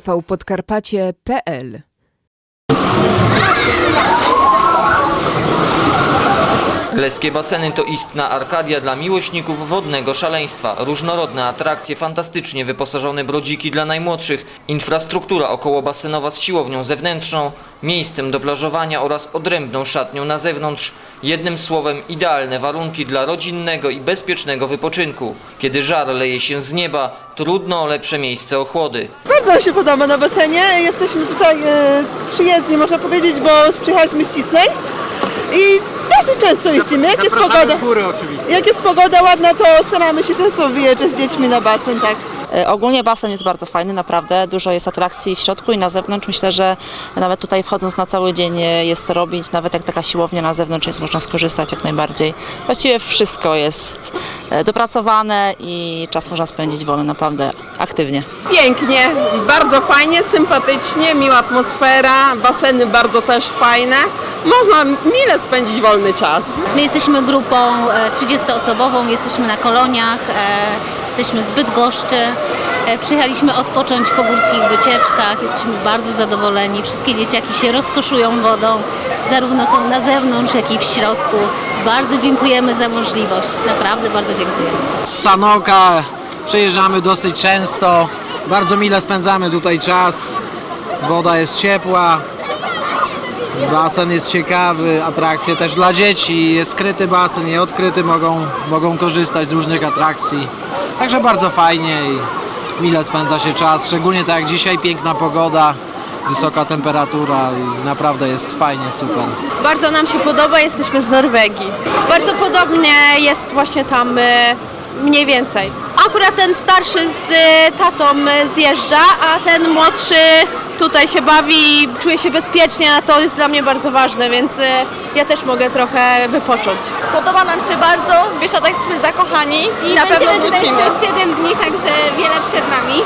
tvpodkarpacie.pl Leskie baseny to istna arkadia dla miłośników wodnego szaleństwa. Różnorodne atrakcje, fantastycznie wyposażone brodziki dla najmłodszych, infrastruktura okołobasenowa z siłownią zewnętrzną, miejscem do plażowania oraz odrębną szatnią na zewnątrz. Jednym słowem idealne warunki dla rodzinnego i bezpiecznego wypoczynku. Kiedy żar leje się z nieba, trudno o lepsze miejsce ochłody. Bardzo mi się podoba na basenie. Jesteśmy tutaj e, z przyjezdni, można powiedzieć, bo przyjechaliśmy z Cisnej i dosyć często jeździmy. Jak jest pogoda, góry oczywiście. jak jest pogoda ładna, to staramy się często wyjeżdżać z dziećmi na basen, tak. E, Ogólnie basen jest bardzo fajny, naprawdę. Dużo jest atrakcji w środku i na zewnątrz. Myślę, że nawet tutaj wchodząc na cały dzień e, jest co robić. Nawet jak taka siłownia na zewnątrz jest, można skorzystać jak najbardziej. Właściwie wszystko jest e, dopracowane i czas można spędzić wolny naprawdę aktywnie. Pięknie, bardzo fajnie, sympatycznie, miła atmosfera, baseny bardzo też fajne. Można mile spędzić wolny czas. My jesteśmy grupą e, 30-osobową, jesteśmy na koloniach, jesteśmy z Bydgoszczy. E, Przyjechaliśmy odpocząć po górskich wycieczkach, jesteśmy bardzo zadowoleni. Wszystkie dzieciaki się rozkoszują wodą, zarówno tą na zewnątrz, jak i w środku. Bardzo dziękujemy za możliwość, naprawdę bardzo dziękujemy. Z Sanoka przejeżdżamy dosyć często. Bardzo mile spędzamy tutaj czas. Woda jest ciepła. Basen jest ciekawy, atrakcje też dla dzieci. Jest skryty basen, nieodkryty, mogą, mogą korzystać z różnych atrakcji. Także bardzo fajnie i mile spędza się czas. Szczególnie tak jak dzisiaj, piękna pogoda, wysoka temperatura i naprawdę jest fajnie, super. Bardzo nam się podoba, jesteśmy z Norwegii. Bardzo podobnie jest właśnie tam e, mniej więcej. Akurat ten starszy z e, tatą e, zjeżdża, a ten młodszy tutaj się bawi i czuje się bezpiecznie, a to jest dla mnie bardzo ważne, więc e, ja też mogę trochę wypocząć. Podoba nam się bardzo, w Bieszczadach jesteśmy zakochani i na pewno wrócimy. jeszcze 7 dni, także wiele przed nami.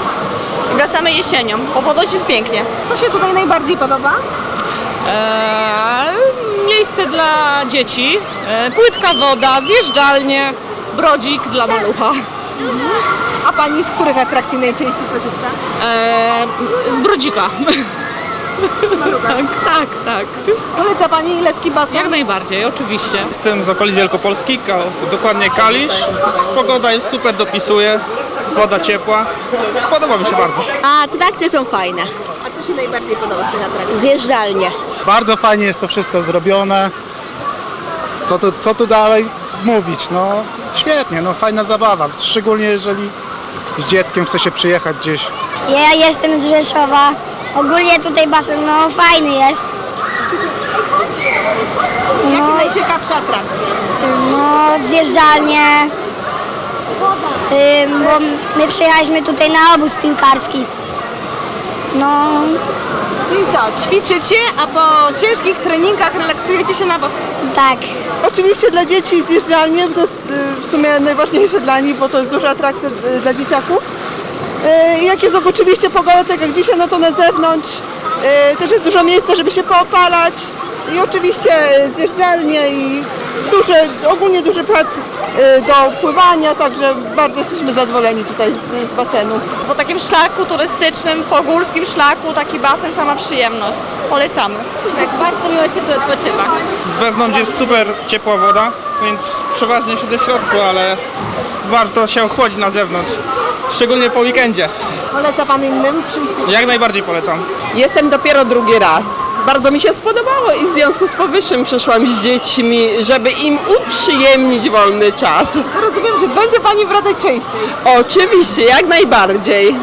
Wracamy jesienią, bo ponoć jest pięknie. Co się tutaj najbardziej podoba? Eee, miejsce dla dzieci, e, płytka woda, zjeżdżalnie, brodzik dla malucha. A pani z których atrakcji najczęściej korzysta? Eee, z brodzika. tak, tak, tak. Poleca pani Leski basen? Jak najbardziej, oczywiście. Jestem z okolic Wielkopolski, Ka- dokładnie Kalisz. Pogoda jest super, dopisuje, woda ciepła. Podoba mi się bardzo. A atrakcje są fajne. A co się najbardziej podoba z tych atrakcji? Zjeżdżalnie. Bardzo fajnie jest to wszystko zrobione. Co tu, co tu dalej mówić? No świetnie, no fajna zabawa. Szczególnie jeżeli z dzieckiem chce się przyjechać gdzieś. Ja jestem z Rzeszowa. Ogólnie tutaj basen no fajny jest. Jakie najciekawsze atrakcje? No zjeżdżalnie. Ym, bo my przyjechaliśmy tutaj na obóz piłkarski. No No i co, ćwiczycie, a po ciężkich treningach relaksujecie się na basenie? Tak. Oczywiście dla dzieci zjeżdżalnie, bo to jest y, w sumie najważniejsze dla nich, bo to jest duża atrakcja y, dla dzieciaków. Y, Jak jest oczywiście pogoda, tak jak dzisiaj, no to na zewnątrz też jest dużo miejsca, żeby się poopalać i oczywiście zjeżdżalnie i duże, ogólnie duży plac y, do pływania, także bardzo jesteśmy zadowoleni tutaj z, z basenu. Po takim szlaku turystycznym, po górskim szlaku, taki basen, sama przyjemność. Polecamy. Tak, bardzo miło się tu odpoczywa. Z wewnątrz jest super ciepła woda, więc przeważnie siedzę w środku, ale warto się ochłodzić na zewnątrz. Szczególnie po weekendzie. Poleca Pan innym przyjść? Jak najbardziej polecam. Jestem dopiero drugi raz. Bardzo mi się spodobało i w związku z powyższym przyszłam z dziećmi, żeby im uprzyjemnić wolny czas. Rozumiem, że będzie Pani wracać częściej. Oczywiście, jak najbardziej.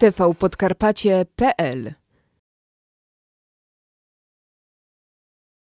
tvpodkarpacie.pl